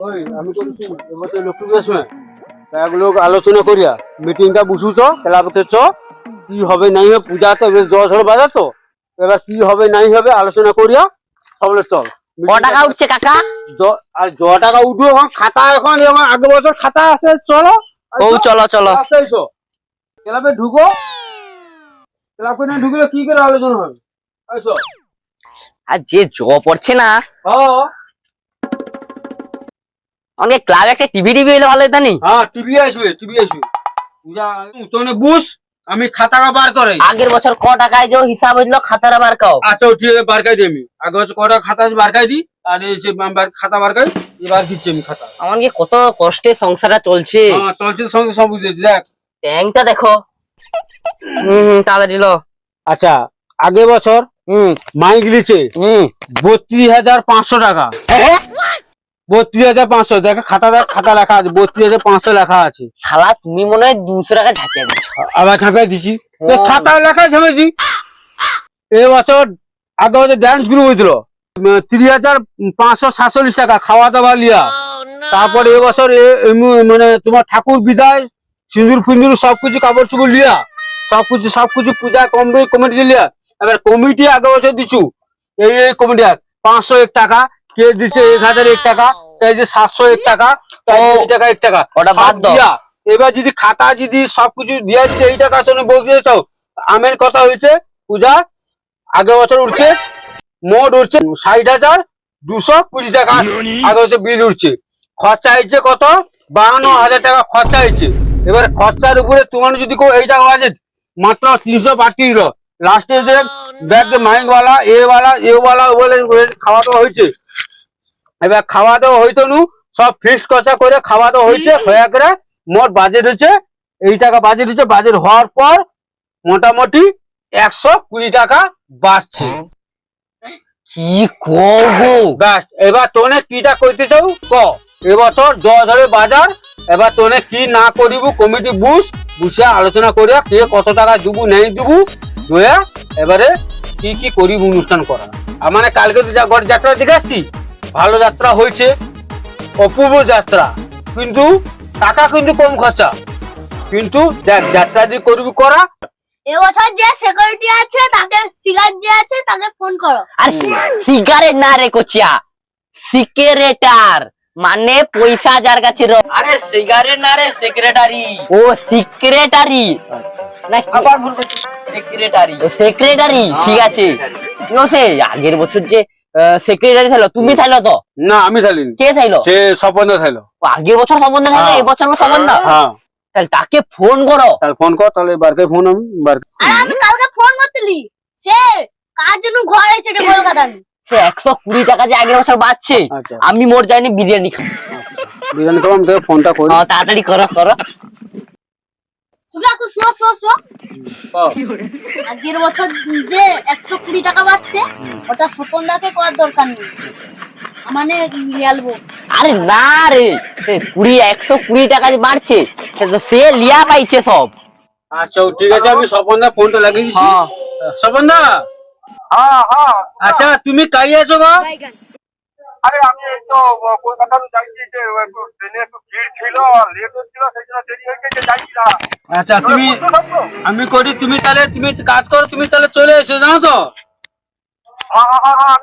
ওই আমি করছি লক্ষ্মী পুজোর সময় লোক আলোচনা করিয়া মিটিংটা বুঝুছ ক্লাবতে চ কি হবে নাই হবে পূজা তো বেশ হলো বাজার তো এবার কি হবে নাই হবে আলোচনা করিয়া সবলে চল। ক টাকা উঠছে কাকা? আর জ টাকা উঠবো এখন খাতা এখন আমার আগে বছর খাতা আছে চলো। ও চলো চলো। ক্লাবে ঢুকো। ক্লাবে না ঢুকলে কি করে আলোচনা হবে? আর যে জ পড়ছে না হ্যাঁ। অনেক ক্লাবে একটা টিভি টিভি এলে ভালো হতো নি? হ্যাঁ টিভি আসবে টিভি আসবে। পূজা তোনে বুঝ আমি খাতা বার করে আগের বছর ক টাকায় যে হিসাব হইল খাতার আবার কাও আচ্ছা ঠিক আছে বারকাই দিই আমি। আগে হচ্ছে কটা খাতা আছে বারকাই দিই। আর এই যে আমি বার- খাতা বারকাই এবার দিচ্ছি আমি খাতা। আমাকে কত কষ্টে সংসারটা চলছে? হ্যাঁ চলছে সঙ্গে সব বুঝেছি দেখ। ট্যাঙ্কটা দেখো। হম হম তাড়াতাড়ি লো আচ্ছা আগে বছর হম মাইক লিচে হম। বত্রিশ হাজার পাঁচশো টাকা। বত্রিশ হাজার পাঁচশো দেখা খাতা খাতা লেখা আছে বত্রিশ হাজার পাঁচশো লেখা আছে। শালা তুমি মনে হয় দুশো টাকা ঝাঁপিয়ে দিচ্ছ। আবার দিছি তো ও। লেখা ঝামেছি। এ বছর আগে বছর ড্যান্স গ্রুপ হয়েছিল। তিরিশ হাজার পাঁচশো সাতচল্লিশ টাকা খাওয়া দাওয়া লিয়া তারপরে এবছর এ- এমনি মানে তোমার ঠাকুর বিদায় সিঁদুর ফিন্দুর সবকিছু কাপড় চোপড় লিয়া। সবকিছু সবকিছু পূজা কমিটি কমিটি লিয়া। এবার কমিটি আগে বছর দিছু এই এই কমিটি পাঁচশো এক টাকা। কে দিচ্ছে এক হাজার এক টাকা এই যে সাতশো এক টাকা এই যে টাকা এক টাকা। ওটা বাদ দিয়া। এবার যদি খাতা যদি সবকিছু দিয়া দিতে এই টাকা শুনে বলতে চাও আমের কথা হয়েছে পূজা আগে বছর উঠছে মোট উঠছে ষাট হাজার দুশো কুড়ি টাকা আগে হচ্ছে বিল উঠছে। খরচা হয়েছে কত? বাহান্ন হাজার টাকা খরচা হয়েছে। এবার খরচার উপরে তোমার যদি কেউ এই টাকা মাত্র তিনশো দিল লাস্টে যে ব্যাগ মাইক ওয়ালা এ ওয়ালা এ ওয়ালা বলে খাওয়া দাওয়া হয়েছে। এবার খাওয়া দাওয়া হইতো নু সব ফিক্স খরচা করে খাওয়া দাওয়া হয়েছে হয়ে করে মোট বাজেট হচ্ছে এই টাকা বাজেট হচ্ছে বাজেট হওয়ার পর মোটামুটি একশো কুড়ি টাকা বাড়ছে। কি করব ব্যাস এবার তোনে কিটা করতে চাও? ক এবছর দশ হবে বাজার এবার তোনে কি না করিব কমিটি বুঝ বুঝে আলোচনা করিয়া কে কত টাকা দিবু নেই দিবু দয়া এবারে কি কি করিব অনুষ্ঠান করা। আর মানে কালকে তো যা গড় যাত্রা দেখে আসছি ভালো যাত্রা হয়েছে অপূর্ব যাত্রা। কিন্তু টাকা কিন্তু কম খরচা। কিন্তু দেখ যাত্রা যদি করবি করা। এবছর যে সিকিউরিটি আছে তাকে সিগারেট যে আছে তাকে ফোন করো। আর সিগারেট না রে কোচিয়া সিগারেটার মানে পয়সা যার কাছে আরে সিগারেট না রে সেক্রেটারি ও সিক্রেটারি আবার ভুল করছি। সেক্রেটারি সেক্রেটারি ঠিক আছে। ও সে আগের বছর যে সেক্রেটারি থাইলো তুমি থাইলো তো? না আমি কে থাইলো? সে স্বপন থাইলো। আগের বছর থাইলো হ্যাঁ। এবছর সম্বন্ধ হ্যাঁ। তাহলে তাকে ফোন করো। তাহলে ফোন কর তাহলে বারকে ফোন আমি বার আমি কালকে ফোন করতেলি। সে কার জন্য ঘর কলকাতা সে একশো কুড়ি টাকা যে আগের বছর বাড়ছে আচ্ছা। আমি মোট যাইনি বিরিয়ানি খাব। বিরিয়ানি খাব আমি তোকে ফোনটা করি। হ্যাঁ, তাড়াতাড়ি করো করো। আগের বছর যে একশো কুড়ি টাকা বাড়ছে ওটা স্বপন দাকে করার দরকার নেই। মানে লিয়ালবো আরে না রে কুড়ি একশো কুড়ি টাকা যে বাড়ছে সে তো সে লিয়া পাইছে সব। আচ্ছা ঠিক আছে আমি স্বপনদা ফোনটা লাগিয়ে দিচ্ছি। হ্যাঁ। স্বপনদা! হ্যাঁ হ্যাঁ আচ্ছা তুমি কাজে আছো গো? আরে আমি তো কলকাতা যাইছি যে ট্রেনে একটু ভিড় ছিল লেট হচ্ছিল সেই জন্য দেরি হয়ে গেছে যাইছি না আচ্ছা তুমি আমি করি তুমি তাহলে তুমি কাজ করো তুমি তাহলে চলে এসো জানো তো? হ্যাঁ হ্যাঁ হ্যাঁ হ্যাঁ,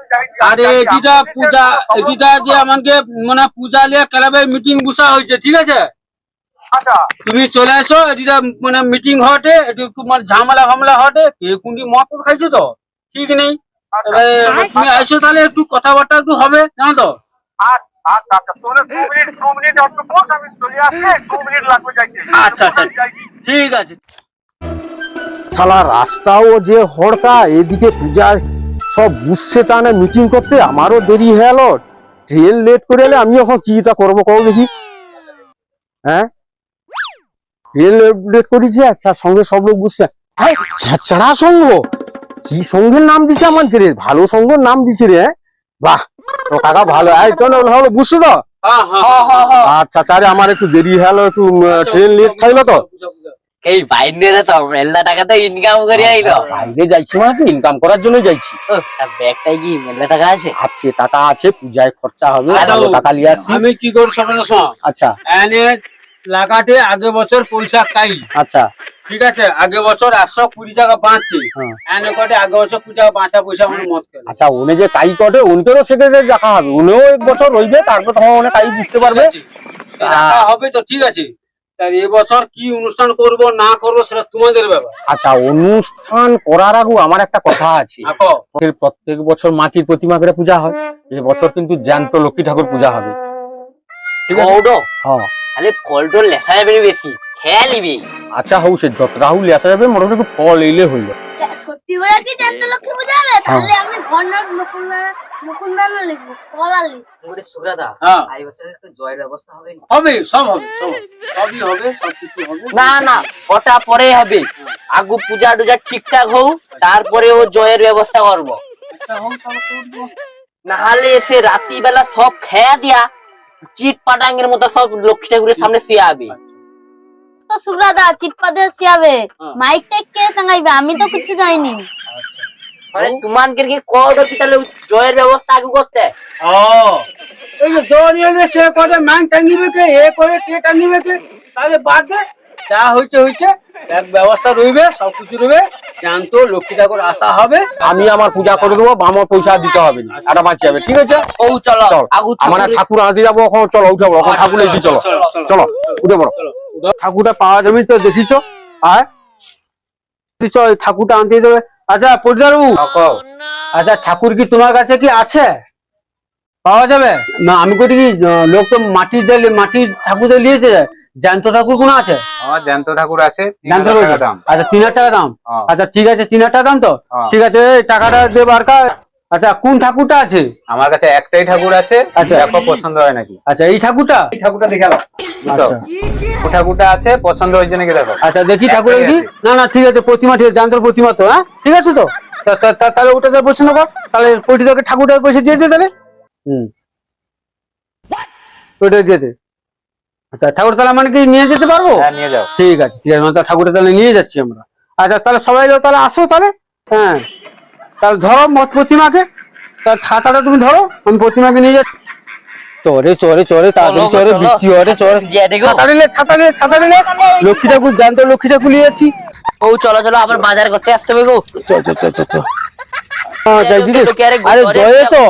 আরে। এটিটা পূজা এটিটা যে আমাকে মানে পূজা লিয়ে ক্লাবে মিটিং বসা হয়েছে ঠিক আছে? আচ্ছা। তুমি চলে এসো এটিটা মানে মিটিং হটে এটি একটু মানে ঝামেলা ফামলা হটে কে কুন্ডি মদ খাইছো তো? ঠিক নেই। আচ্ছা। এবারে তুমি আইসো তাহলে একটু কথাবার্তা একটু হবে জানো তো? আচ্ছা আচ্ছা আচ্ছা। আচ্ছা, আচ্ছা। ঠিক আছে। শালা রাস্তাও যে হড়কা এদিকে পূজা সব বুঝছে টানে মিটিং করতে আমারও দেরি হয়ে গেল ট্রেন লেট করে এলে আমি এখন কিটা করব কও দেখি? হ্যাঁ? ট্রেন লেট করেছি তার সঙ্গে সব লোক বুঝছে হ্যাঁ সঙ্গ! কি সঙ্গের নাম দিছে আমাকে রে ভালো সঙ্গের নাম দিছে রে হ্যাঁ? বাহ তো কাকা ভালো। এই তো না হলো বুঝছ তো আচ্ছা আচ্ছা আরে আমার একটু দেরি হলো একটু ট্রেন লেট থাকল তো। এই বাইরে তো মেলা টাকা তো ইনকাম করে আইলো। বাইরে যাইছি মানে ইনকাম করার জন্য যাইছি। ব্যাগটাই কি মেলা টাকা আছে? আছে টাকা আছে পূজায় খরচা হবে আচ্ছা, টাকা নিয়ে আসি। আমি কি করব সবাই আচ্ছা। এনে লাগাতে আগে বছর পয়সা খাই আচ্ছা। ঠিক আছে আগে বছর একশো কুড়ি টাকা বাঁচছে। হ্যাঁ। এনে কটে আগে বছর কুড়ি টাকা বাঁচা পয়সা আমার মত আচ্ছা উনি যে কাই কটে উনকেও সেক্রেটারি রাখা হবে। উনিও এক বছর রইবে তারপর তখন উনি কাই বুঝতে পারবে। রাখা হবে তো ঠিক আছে। এবছর কি অনুষ্ঠান করব না করব সেটা তোমাদের ব্যাপার। আচ্ছা অনুষ্ঠান করার আগে আমার একটা কথা আছে। দেখো প্রত্যেক বছর মাটির প্রতিমা করে পূজা হয়। এই বছর কিন্তু জ্যান্ত লক্ষ্মী ঠাকুর পূজা হবে। ঠিক আছে? হ্যাঁ তাহলে ফল টল লেখা যাবে বেশি খেয়া নিবি আচ্ছা হউ সে যত রাহুল আসা যাবে মোটামুটি একটু ফল এলে হইল। সত্যি করে কি লক্ষ্মী পূজা হবে? তাহলে আমি ঘণ্টার মুকুন্দানা মুকুন্দানা লিখব কলা লিখব। ওরে সুরাদা হ্যাঁ। এই বছর একটু জয়ের ব্যবস্থা হবে না হবে সব হবে সব সবই হবে সব কিছু হবে। না না ওটা পরে হবে? আগু পূজা টুজা ঠিকঠাক হোক তারপরে ও জয়ের ব্যবস্থা করব। নাহলে এসে রাত্রিবেলা সব খেয়া দিয়া চিট পাটাঙ্গের মতো সব লক্ষ্মী ঠাকুরের সামনে শুয়ে হবে তো সুব্রাদা চিটপা দিয়ে শিয়াবে। হ্যাঁ। মাইক টেক কে টাঙাইবে? আমি তো কিছু জানি মানে তোমানকে কি কত কি তাহলে জয়ের ব্যবস্থা আগে করতে? ও। এই যে দৌড় এলে সে করে ম্যাং টাঙ্গিবে কে? এ করে কে টাঙ্গিবে কে? তাহলে বাদ দে। যা হয়েছে হয়েছে এক ব্যবস্থা রইবে সব কিছু রইবে। জানতো লক্ষ্মী ঠাকুর আসা হবে। আমি আমার পূজা করে দেবো আমার পয়সা দিতে হবে না। এটা বাঁচি যাবে ঠিক আছে? ও চলো। আমার ঠাকুর আনতে যাব এখন চলো উঠে পড়ো। এখন ঠাকুর এসে চলো। চলো, উঠে পড়ো। চলো। ঠাকুরটা পাওয়া যাবে তো দেখিছ? আর ঠাকুরটা আনতে দেবে আচ্ছা পরিদারু আচ্ছা ঠাকুর কি তোমার কাছে কি আছে? পাওয়া যাবে? না আমি করি কি লোক তো মাটির দিলে মাটির ঠাকুর দিয়ে নিয়েছে। জ্যান্ত ঠাকুর কোন আছে? আমার জ্যান্ত ঠাকুর আছে জ্যান্ত দাম। আচ্ছা তিন হাজার টাকা দাম। আচ্ছা ঠিক আছে তিন হাজার টাকা দাম তো। ঠিক আছে টাকাটা দেব আর কা আচ্ছা কোন ঠাকুরটা আছে? আমার কাছে একটাই ঠাকুর আছে আচ্ছা। দেখো পছন্দ হয় নাকি। আচ্ছা এই ঠাকুরটা? এই ঠাকুরটা দেখে নাও। আচ্ছা। ও ঠাকুরটা আছে পছন্দ হয়েছে নাকি দেখো। আচ্ছা দেখি ঠাকুর কি? না না ঠিক আছে প্রতিমা ঠিক আছে জান্তর প্রতিমা তো হ্যাঁ? ঠিক আছে তো? তাহলে ওটা তো পছন্দ কর। তাহলে পরিটাকে ঠাকুরটাকে পয়সা দিয়ে দে তাহলে? হুম। ওটা দিয়ে দে আচ্ছা ঠাকুর তাহলে মানে কি নিয়ে যেতে পারব? হ্যাঁ নিয়ে যাও। ঠিক আছে ঠিক আছে ঠাকুরটা তাহলে নিয়ে যাচ্ছি আমরা। আচ্ছা তাহলে সবাই যাও তাহলে আসো তাহলে। হ্যাঁ। তাহলে ধরো মত প্রতিমাকে। তার ছাতাটা তুমি ধরো আমি প্রতিমাকে নিয়ে যাচ্ছি। চরে চরে চরে তাড়াতাড়ি চরে বৃষ্টি হরে চরে। ছাতা নিলে ছাতা নিলে ছাতা নিলে লক্ষ্মী ঠাকুর জানতো লক্ষ্মী ঠাকুর নিয়েছি ও চলো চলো আবার বাজার করতে আসতে হবে গো। চল চল চল চল আরে জয়ে তো।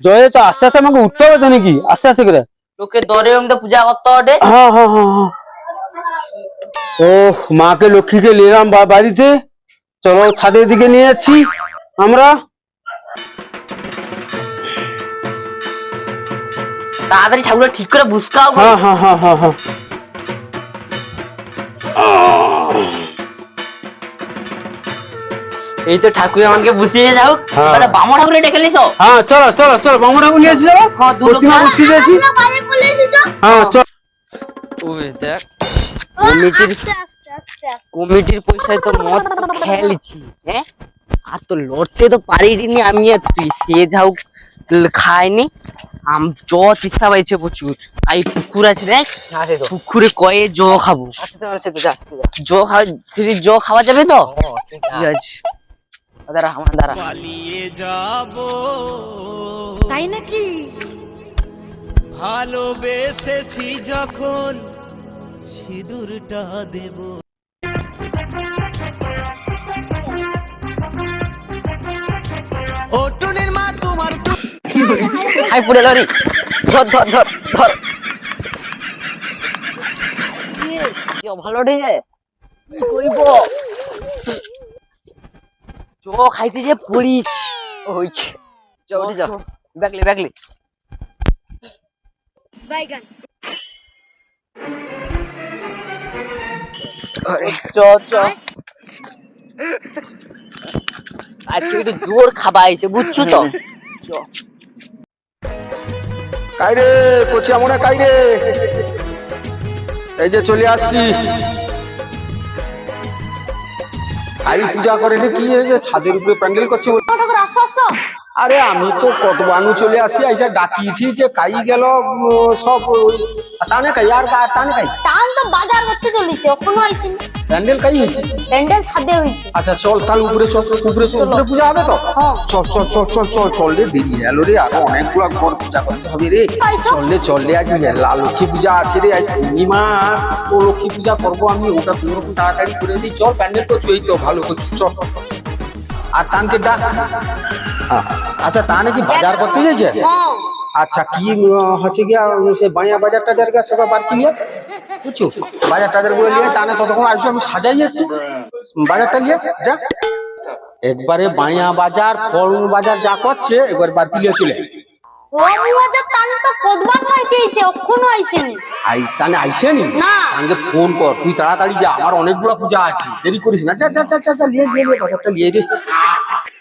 জয়ে তো আস্তে আস্তে আমাকে উঠতে হবে তো নাকি? আস্তে আস্তে করে। লোকে দরে তো পূজা করতে হবে। হ্যাঁ হ্যাঁ হ্যাঁ হ্যাঁ। ও মাকে লক্ষ্মীকে নিলাম বা- বাড়িতে। চলো ছাদের দিকে নিয়ে যাচ্ছি। আমরা? তাড়াতাড়ি ঠাকুরটা ঠিক করে বুঝকাও হ্যাঁ হ্যাঁ হ্যাঁ হ্যাঁ হ্যাঁ। এই তো ঠাকুর আমাকে বুঝিয়ে যাও। হ্যাঁ। তাহলে বামা ঠাকুরে ডেকে লিছো হ্যাঁ চলো চলো চলো বামু ঠাকুর নিয়ে এসেছি চলো হ্যাঁ, দু প্রতিমা বসিয়ে দিয়েছি। হ্যাঁ চল। ওই দেখ কমিটির আস্তে আস্তে আস্তে। আস্তে। কমিটির পয়সায় তো মদ খেয়ালিছি হ্যাঁ? আর তো লড়তে তো পারিনি আমি আর তুই সে যাও খায়নি। আম জ তিসা পাইছে প্রচুর। আর এই পুকুর আছে দেখ পুকুরে কয়ে জ খাব। জ খাওয়া যদি জ খাওয়া যাবে তো? ঠিক আছে। দাঁড়া আমার দাঁড়া। তাই নাকি? ভালোবেসেছি যখন সিঁদুরটা দেব। হাই পুরে ধর ধর ধর ধর। কি ভালো কি করিব চ খাইতে যে পড়িস। হইছে। চ উঠে যাও ব্যাগলি ব্যাগলি। বাইগান। চ চ। আজকে একটু জোর খাবা আইছে বুঝছ তো? চ। কাইরে কচি আমরা কাইরে। এই যে চলে আসছি। কালী পূজা করে রে কি এই যে ছাদের উপরে প্যান্ডেল করছে বলে। ঠাকুর আসো আসো। আরে আমি তো কত বানু চলে আসি আইসা ডাকি উঠি যে কাই গেল সব টানে কাই আর টানে কাই। টান তো বাজার করতে চলেছে এখনও আইসিনি। প্যান্ডেল কাই হয়েছে? প্যান্ডেল ছাদে হয়েছে। আচ্ছা চল তাহলে উপরে চল চল, উপরে চল, উপরে পূজা হবে তো? হ্যাঁ। চল চল চল চল চল চল রে দেরি হলো রে আরও অনেকগুলো ঘর পূজা করতে হবে রে। তাই তো। চললে চললে আজ মেলা লক্ষ্মী পূজা আছে রে আজ পূর্ণিমা। ও লক্ষ্মী পূজা করব আমি ওটা রকম তাড়াতাড়ি করে দিই। চল প্যান্ডেল তো চই তো ভালো করছি চল। আর তানকে ডাক। আচ্ছা তা নাকি বাজার করতে যাইছে হ্যাঁ। আচ্ছা কি হচ্ছে গিয়া সে বানিয়া বাজার টাজার গিয়া সবাই বার কিনিয়া? বুঝছ? বাজার টাজারগুলো নিয়ে তাহলে ততক্ষণ আসব, আমি সাজাই একটু। বাজারটা নিয়ে যা। একবারে বানিয়া বাজার ফল বাজার যা করছে, একবার বার কিনিয়া চলে ও তো কদবান হইতেইছে এখনও আইছেনি আই তানে আইসে না। আমাকে ফোন কর তুই তাড়াতাড়ি যা আমার অনেকগুলো পূজা আছে দেরি করিস না। যা যা যা যা যা লিয়ে লিয়ে লিয়ে বাজারটা লিয়ে দে।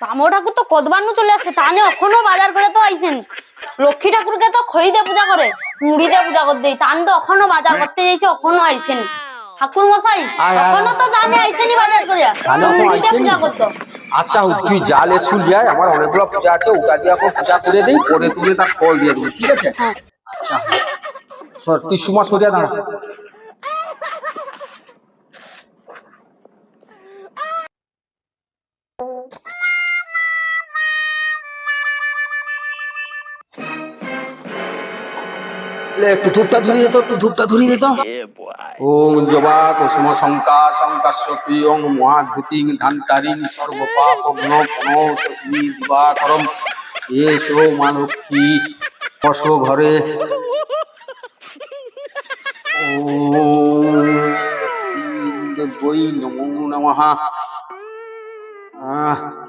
রামো ঠাকুর তো কদবানু চলে আসে তাহলে এখনও বাজার করে তো আইছেনি লক্ষ্মী ঠাকুরকে তো পূজা করে পূজা করতে তান তো এখনও বাজার করতে যাইছে এখনও আইছেনি ঠাকুর মশাই এখনও তো দানে আইছেনি বাজার করিয়া। পূজা করতো। আচ্ছা তুই জাল এসু দিয়ে আমার অনেকগুলো পূজা আছে ওটা দিয়ে এখন পূজা করে দিই পরে তুলে তার ফল দিয়ে দেবো ঠিক আছে? হ্যাঁ। আচ্ছা সর তুই সুমা সরিয়া দাঁড়া। একটু ধূপটা ধরিয়ে দিত একটু ধূপটা ধরিয়ে দিত। ওম জবা কুসুম শঙ্কার শঙ্কার সতী ওম ধান্তারিং এসো মানবী ঘরে। ওম বই নমো নমঃ। আহ।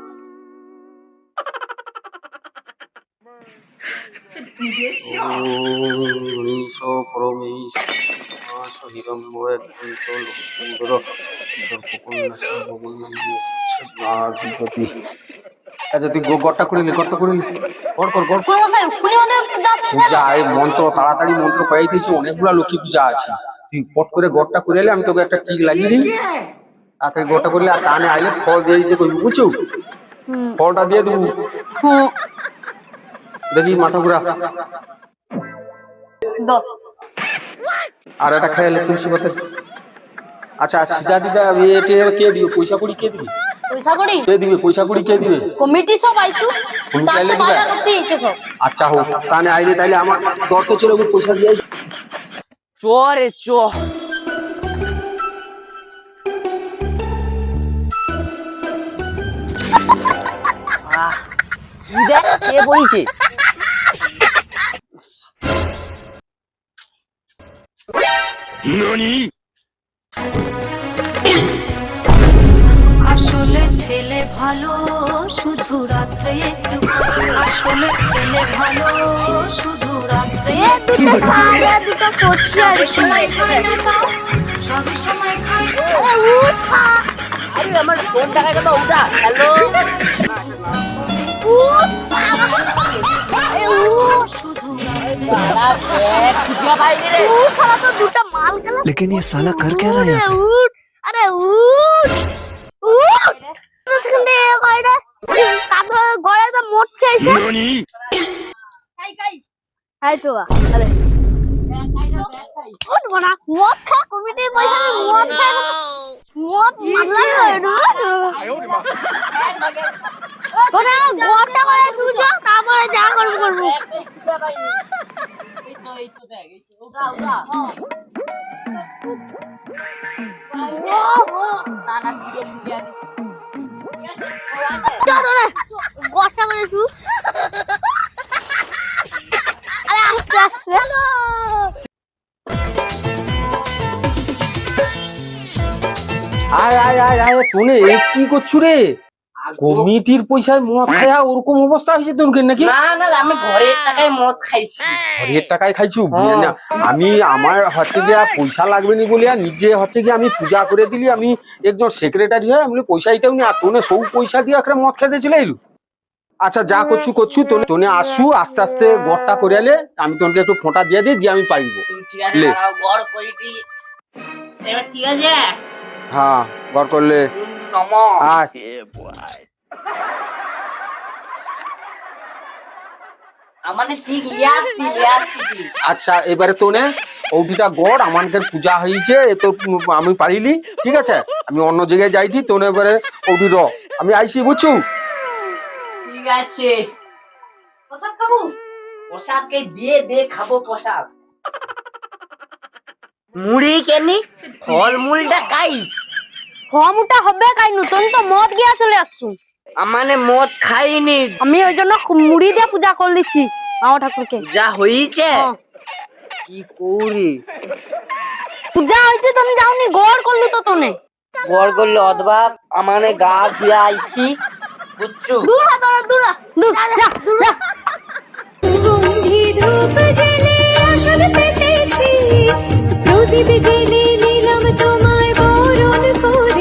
আচ্ছা তুই গড়টা করে নি গড়টা করে নি। গড় কর গড়। কর। ঠাকুর মশাই উনি আমাদের পূজা শেষ হলো। পূজা এই মন্ত্র তাড়াতাড়ি মন্ত্র পাই দিয়েছি অনেকগুলা লক্ষ্মী পূজা আছে। তুই পট করে গড়টা করে এলে আমি তোকে একটা টিক লাগিয়ে দিই। তাড়াতাড়ি গড়টা করলে আর কানে আইলে ফল দিয়ে দিতে বুঝছ? ফলটা দিয়ে দেবো। দেখি মাথা ঘুরা। আর একটা খাইলে তুলসী পাতা আচ্ছা সিজা দিদা এটে কে দিবে? পয়সা কুড়ি কে দিবে? পয়সা করি কে দিবে? পয়সা কুড়ি কে দিবে? কমিটি সব আইসু। তুমি তার চাইলে তো দিবা? বাজার করতে ইচ্ছে সব। আচ্ছা হোক। তাহলে আইলে তাইলে আমার দর ছিল পয়সা দিয়ে। চরে চ কে বলছে? আসলে ছেলে ভালো শুধু রাত্রে একটু আসলে ছেলে ভালো শুধু রাত্রে দুটো সায়া দুটো করছি আর সময় খায় না তাও সবই সময় খায় না। আরে আমার ফোন টাকা কথা উঠা। হ্যালো? খুঁজিয়া পাইনি রে। দুটো মাল গেল लेकिन ये साला कर क्या रहा है यहाँ पे? উঠ আরে উঠ উঠ সেখানে কয়টা কাদো গড়ে তো মোট খাইছে খাই খাই খাই তো আরে উঠ বনা মদ খা কমিটি পয়সা দিয়ে মদ খাই না মদ মাগলা তোরা গড়টা করে সুজো তারপরে যা করব করব গড়টা করে সু আরে আস্তে আস্তে আয় আয় আয় আয় এ কি করছু রে? কমিটির পয়সায় মদ খায়া ওরকম অবস্থা হয়েছে তোর নাকি? না না আমি ঘরের টাকায় মদ খাইছি। ঘরের টাকায় খাইছু? না, আমি আমার হচ্ছে গিয়া পয়সা লাগবে নি বলিয়া নিজে হচ্ছে গিয়া আমি পূজা করে দিলি আমি একজন সেক্রেটারি হয়ে আমি পয়সা এটাও নি আর তোনে সব পয়সা দিয়ে একটা মদ খেতে চলে এলু আচ্ছা যা করছু করছু তোনে তোনে আসু আস্তে আস্তে গড়টা করে এলে আমি তোকে একটু ফোঁটা দিয়ে দিই দিয়ে আমি পাইব। গড় করি দি। এবার ঠিক আছে? হ্যাঁ গড় করলে। নম। আয় আমাদের ঠিক লিয়াসি লিয়াসি আচ্ছা এবারে তোনে ওটিটা গড় আমানকে পূজা হয়েছে এ তো আমি পারিলি ঠিক আছে? আমি অন্য জায়গায় যাইছি তো এবারে ওটি র। আমি আইসি বুঝছু? ঠিক আছে। প্রসাদ খাব? পোশাককে দিয়ে দে খাব পোশাক মুড়ি কেনি? ফল মূলটা খাই। ফর্মটা হবে কাই নতুন তো মদ গিয়া চলে আসছু। মানে মদ খাইনি। আমি ওই জন্য মুড়ি দিয়ে পূজা করে দিচ্ছি মাও ঠাকুরকে। যা হইছে? কি করি? পূজা হইছে তুমি যাওনি গড় করলু তো তোনে। গড় করল অদবাব আমানে গা ধুয়ে আইছি বুঝছ? দূরা দূরা দূরা দূর প্রদীপ জেলে নিলাম তোমায় বরণ করে।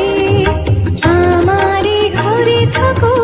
過去